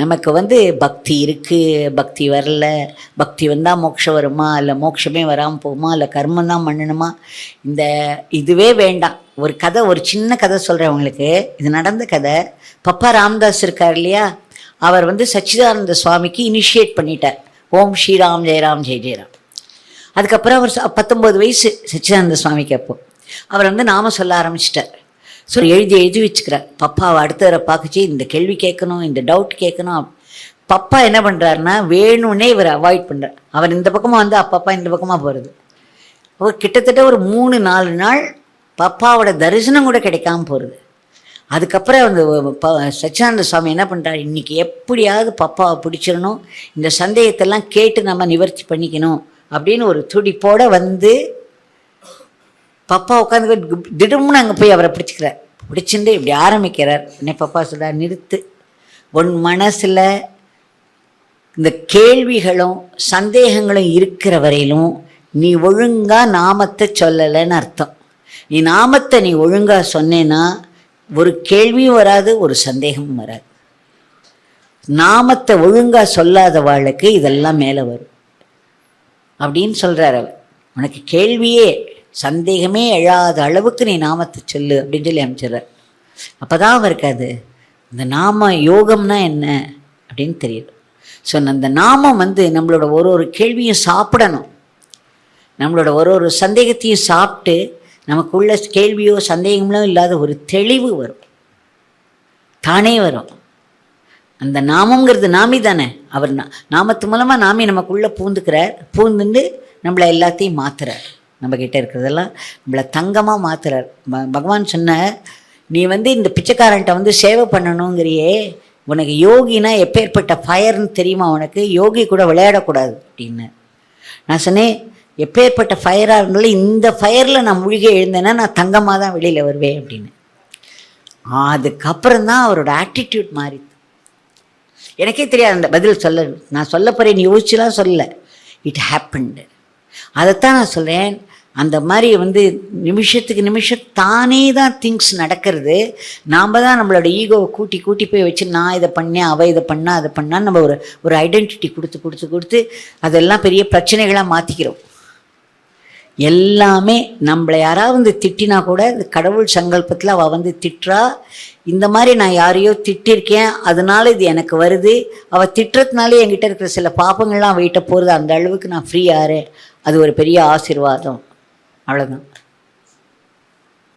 நமக்கு வந்து பக்தி இருக்குது பக்தி வரல பக்தி வந்தால் மோட்சம் வருமா இல்லை மோட்சமே வராமல் போகுமா இல்லை கர்மம் தான் பண்ணணுமா? இந்த இதுவே வேண்டாம். ஒரு கதை ஒரு சின்ன கதை சொல்கிறவங்களுக்கு இது நடந்த கதை. பப்பா ராம்தாஸ் இருக்கார் இல்லையா? அவர் வந்து சச்சிதானந்த சுவாமிக்கு இனிஷியேட் பண்ணிட்டார். ஓம் ஸ்ரீராம் ஜெயராம் ஜெய ஜெயராம் அதுக்கப்புறம் அவர் பத்தொம்போது வயசு சச்சிதானந்த சுவாமிக்கு அப்போ. அவர் வந்து நாம சொல்ல ஆரம்பிச்சிட்டார். ஸோ எழுதி எழுதி வச்சுக்கிறார். பப்பாவை அடுத்தவரை பார்க்குச்சு இந்த கேள்வி கேட்கணும் இந்த டவுட் கேட்கணும். பப்பா என்ன பண்ணுறாருன்னா வேணும்னே இவர் அவாய்ட் பண்ணுறார் அவர் இந்த பக்கமாக வந்து அப்பப்பா இந்த பக்கமாக போகிறது அவர் கிட்டத்தட்ட ஒரு மூணு நாலு நாள் பப்பாவோட தரிசனம் கூட கிடைக்காம போகிறது அதுக்கப்புறம் அந்த ப சச்சிதானந்த சுவாமி என்ன பண்ணுறாரு இன்னைக்கு எப்படியாவது பப்பாவை பிடிச்சிடணும் இந்த சந்தேகத்தெல்லாம் கேட்டு நம்ம நிவர்த்தி பண்ணிக்கணும் அப்படின்னு ஒரு துடிப்போட வந்து பப்பா உட்காந்து திடம்னு அங்கே போய் அவரை பிடிச்சிக்கிறார். பிடிச்சிட்டு இப்படி ஆரம்பிக்கிறார். உடனே பப்பா சொல்கிறார் நிறுத்து. உன் மனசில் இந்த கேள்விகளும் சந்தேகங்களும் இருக்கிற வரையிலும் நீ ஒழுங்காக நாமத்தை சொல்லலைன்னு அர்த்தம். நீ நாமத்தை நீ ஒழுங்காக சொன்னேன்னா ஒரு கேள்வியும் வராது ஒரு சந்தேகமும் வராது. நாமத்தை ஒழுங்காக சொல்லாத வாழ்க்கை இதெல்லாம் மேலே வரும். அப்படின்னு சொல்கிறார் அவர். உனக்கு கேள்வியே சந்தேகமே எழாத அளவுக்கு நீ நாமத்தை சொல்லு அப்படின்னு சொல்லி அனுப்பிச்சிடுறார். அப்பதான் அவருக்கு அது இந்த நாம யோகம்னா என்ன அப்படின்னு தெரியுது ஸோ அந்த நாமம் வந்து நம்மளோட ஒரு ஒரு கேள்வியும் சாப்பிடணும். நம்மளோட ஒரு ஒரு சந்தேகத்தையும் சாப்பிட்டு நமக்குள்ள கேள்வியோ சந்தேகங்களோ இல்லாத ஒரு தெளிவு வரும். தானே வரும். அந்த நாமங்கிறது நாமி தானே. அவர் நாமத்து மூலமாக நாமி நமக்குள்ளே பூந்துக்கிறார். பூந்துண்டு நம்மளை எல்லாத்தையும் மாற்றுறார் நம்மக்கிட்ட இருக்கிறதெல்லாம் நம்மளை தங்கமாக மாற்றுறார் ப- பகவான் சொன்ன நீ வந்து இந்த பிச்சைக்காரன்ட்ட வந்து சேவை பண்ணணுங்கிறியே உனக்கு யோகினா எப்பேற்பட்ட ஃபயர்னு தெரியுமா உனக்கு? யோகி கூட விளையாடக்கூடாது அப்படின்னு. நான் சொன்னேன் எப்பேற்பட்ட ஃபயராக இருந்தாலும் இந்த ஃபயரில் நான் மூழ்கி எழுந்தேன்னா நான் தங்கமாக தான் வெளியில் வருவேன் அப்படின்னு. அதுக்கப்புறம் தான் அவரோட ஆட்டிடியூட் மாறிது. எனக்கே தெரியாது அந்த பதில் சொல்ல நான் சொல்ல போகிறேன் யோசிச்சுலாம் சொல்லலை. இட் ஹேப்பன்டு அதைத்தான் நான் சொல்கிறேன் அந்த மாதிரி வந்து நிமிஷத்துக்கு நிமிஷம் தானே தான் திங்ஸ் நடக்கிறது. நாம் தான் நம்மளோட ஈகோவை கூட்டி கூட்டி போய் வச்சு நான் இதை பண்ணேன் அவள் இதை பண்ணா அதை பண்ணான்னு நம்ம ஒரு ஒரு ஐடென்டிட்டி கொடுத்து கொடுத்து கொடுத்து அதெல்லாம் பெரிய பிரச்சனைகளாக மாற்றிக்கிறோம் எல்லாமே நம்மளை யாராவது வந்து திட்டினா கூட கடவுள் சங்கல்பத்தில் அவள் வந்து திட்டுறா. இந்த மாதிரி நான் யாரையோ திட்டிருக்கேன் அதனால இது எனக்கு வருது. அவள் திட்டுறதுனாலே என்கிட்ட இருக்கிற சில பாப்பங்கள்லாம் வெயிட்ட போகிறது அந்த அளவுக்கு நான் ஃப்ரீ ஆறேன் அது ஒரு பெரிய ஆசீர்வாதம். அவ்வளோதான்